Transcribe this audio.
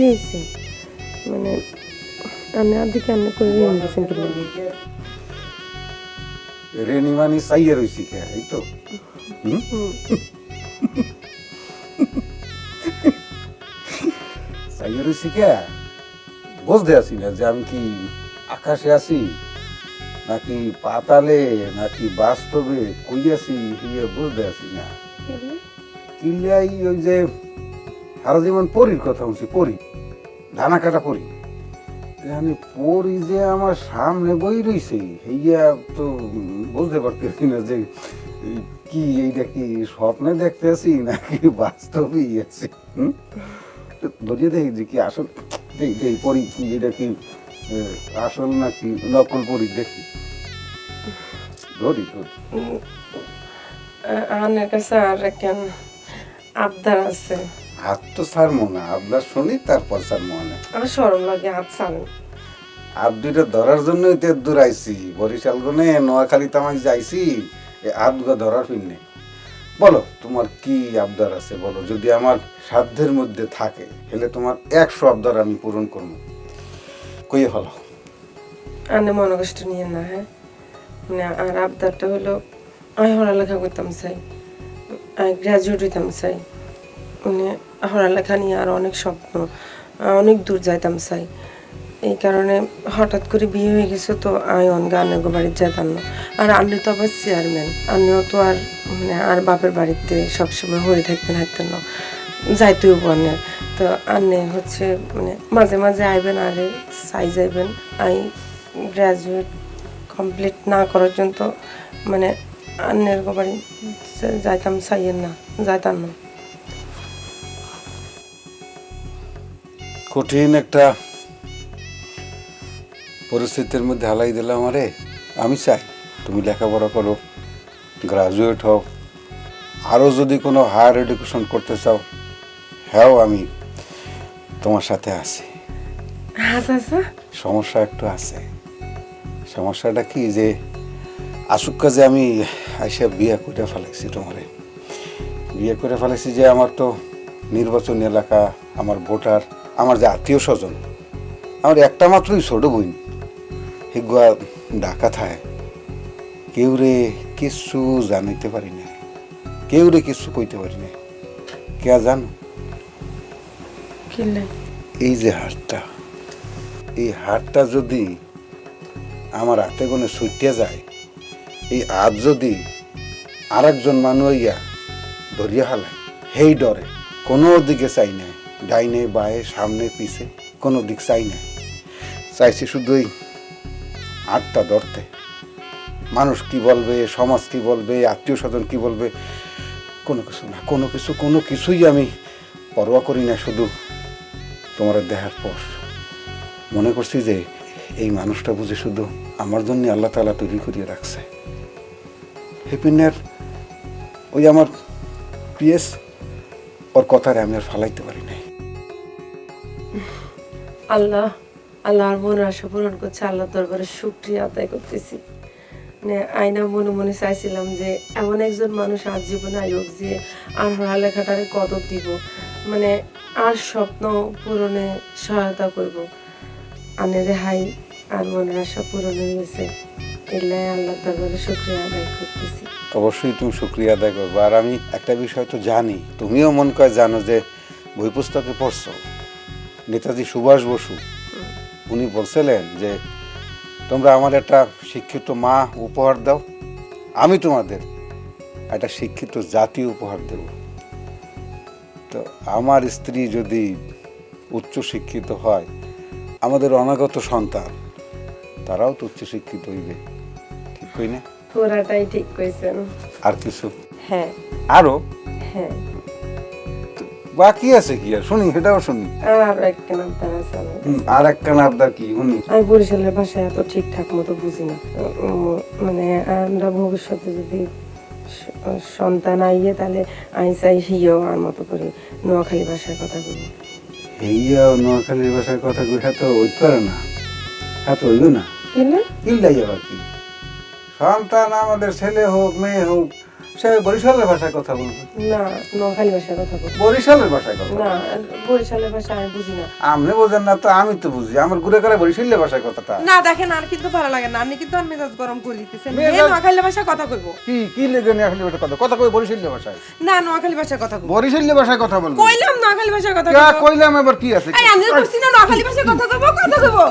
কি হয়েছে মানে আপনি আর দিকে আপনি করে ঋণ দিয়েছেন কি? রেনি মানি চাইয়ে রইছি কে এই তো? চাইয়ে রইছি কে বুঝতে আছি না যে আমি কি আকাশে আছি নাকি পাতালে নাকি বাস্তবে কই আছি হিয়ে বুঝতে আছি না কি হলো? ওই যে সারা জীবন পরীর কথা শুনছি পরি ধানা কাটা পরি। আমি পরি যে আমার সামনে বই রইছে, হইয়া তো বুঝতে পারতেছি না যে কি, এইটা কি স্বপ্নে দেখতে আছি নাকি বাস্তবেই আছি ধরিয়ে দেখি যে কি আসল দেখি দেখি পরি কি এটা কি আসল নাকি নকল পরি দেখি? ধরি ধরি। আ- আনের কাছে আর কেন আবদার আছে। হাত তো ছাড়মো না আপনার শুনি তারপর ছাড়মো না। আমার সরম লাগে হাত ছাড়েন হাত দুইটা ধরার জন্যই তো দূরাইছি বরিশাল গনে নোয়াখালী তামাক যাইছি হাত দুটো ধরার ফিরনে বলো তোমার কি আবদার আছে বলো যদি আমার সাধ্যের মধ্যে থাকে হেলে তোমার একশো আবদার আমি পূরণ করব। কই হলো আনে মনে কষ্ট নিয়ে না হ্যাঁ? মানে আর আবদারটা হলো আমি পড়ালেখা করতাম চাই। আমি গ্র্যাজুয়েট হইতাম চাই। মানে পড়ালেখা নিয়ে আর অনেক স্বপ্ন অনেক দূর যাইতাম চাই। এই কারণে হঠাৎ করে বিয়ে হয়ে গেছে তো আমি অনগা আন্নার বাড়িতে যেতাম না। আর আপনি তো আবার চেয়ারম্যান আমিও তো আর মানে আর বাপের বাড়িতে সবসময় হয়ে থাকতেন থাকতেন না, যাইতেও বনের তো আন্নে হচ্ছে মানে মাঝে মাঝে আইবেন, আরে চাই যাইবেন আই গ্র্যাজুয়েট কমপ্লিট না করার জন্য মানে আন্নের বাড়ি যাইতাম, চাইয়েন না, যাইতাম না। কঠিন একটা পরিস্থিতির মধ্যে হালাই দিলাম আমারে। আমি চাই তুমি লেখাপড়া করো গ্রাজুয়েট হও। আরও যদি কোনো হায়ার এডুকেশন করতে চাও হ্যাঁ আমি তোমার সাথে আছি। আচ্ছা আচ্ছা। সমস্যা একটু আছে। সমস্যাটা কি যে আসুক্কা যে আমি আইসা বিয়ে করে ফেলেছি তোমারে। বিয়ে করে ফেলেছি যে আমার তো নির্বাচনী এলাকা আমার ভোটার আমার যে আত্মীয় স্বজন আমার একটা মাত্রই ছোট বোন। হিগুয়া ডাকা থায়। কেউ রে কিছু জানাইতে পারি না। কেউ রে কিছু কইতে পারি না। কে জানো এই যে হারটা এই হারটা যদি আমার হাতে কোনে ছুটিয়া যায় এই হাত যদি আর একজন মানুষ ইয়া ধরিয়া হালায় সেই ডরে কোনো দিকে চাই নাই। ডাইনে, বায়ে, সামনে, পিছে, কোনো দিক চাই না। চাইছি শুধু এই হাতটা ধরতে। মানুষ কি বলবে, সমাজ কি বলবে, আত্মীয় স্বজন কি বলবে, কোনো কিছু না, কোনো কিছু, কোনো কিছুই আমি পরোয়া করি না, শুধু তোমার দেহার পর। মনে করছি যে এই মানুষটা বুঝে শুধু আমার জন্য আল্লাহ তালা তৈরি করিয়ে রাখছে। হেপিনের ওই আমার পিএস, ওর কথারে আমি আর ফালাইতে আল্লাহ, আল্লাহর মনের আশা পূরণ করছে আল্লাহ দরবারে শুক্রিয়া আদায় করতেছি। মানে আয়না মনে মনে চাইছিলাম যে, এমন একজন মানুষ আজ জীবনে আয়োগ যে আর পড়ালেখাটারে কত দিব। মানে আর স্বপ্ন পূরণে সহায়তা করব। আনে রেহাই আর মনের আশা পূরণ হয়ে গেছে এলাই আল্লাহ দরবারে শুক্রিয়া আদায় করতেছি। অবশ্যই তুমি শুক্রিয়া আদায় করব। আর আমি একটা বিষয় তো জানি, তুমিও মন করে জানো যে বই পুস্তকে পড়ছো। নেতাজি সুভাষ বসু উনি বলছিলেন যে তোমরা আমার একটা শিক্ষিত মা উপহার দাও আমি তোমাদের একটা শিক্ষিত জাতি উপহার দেব। তো আমার স্ত্রী যদি উচ্চ শিক্ষিত হয় আমাদের অনাগত সন্তান তারাও তো উচ্চ শিক্ষিত হইবে ঠিক কই না? পুরাটাই ঠিক কইছেন। আর কিছু? হ্যাঁ। আরও? হ্যাঁ। বাকি আছে কি আর? শুনি সেটাও শুনি। আর একটা নাম তারা আছে আর আবদার কি? শুনি। আমি বরিশালের ভাষা এত ঠিকঠাক মতো বুঝি না। মানে আমরা ভবিষ্যতে যদি সন্তান আইয়ে তাহলে আমি চাই হিও আর মতো করে নোয়াখালী ভাষায় কথা বলব এইয়া নোয়াখালীর ভাষার কথা কই হ্যাঁ তো ওই পারে না। হ্যাঁ তো হইল না। কিল্লাই আবার কি সন্তান আমাদের ছেলে হোক মেয়ে হোক বরিশালের ভাষায় কথা বলবে? না নোয়াখালী ভাষায় কথা বলব। বরিশালের ভাষায় কথা না বরিশালের ভাষা আমি বুঝি না। আপনি বোঝেন না তো আমি তো বুঝি। আমার ঘুরে করে বরিশালের ভাষায় কথাটা। না দেখেন আর কিন্তু ভালো লাগে না। আপনি কিন্তু আর মেজাজ গরম করে দিতেছেন। নোয়াখালী ভাষায় কথা কইবো? কি কি লেগে নিয়ে আসলে কথা? কথা কই বরিশালের ভাষায়? না নোয়াখালী ভাষায় কথা কইবো। বরিশালের ভাষায় কথা বলব? কইলাম নোয়াখালী ভাষায় কথা কে কইবো। কইলাম এবার কি আছে? এই আমি বলছি না নোয়াখালী ভাষায় কথা কইবো কথা কইবো।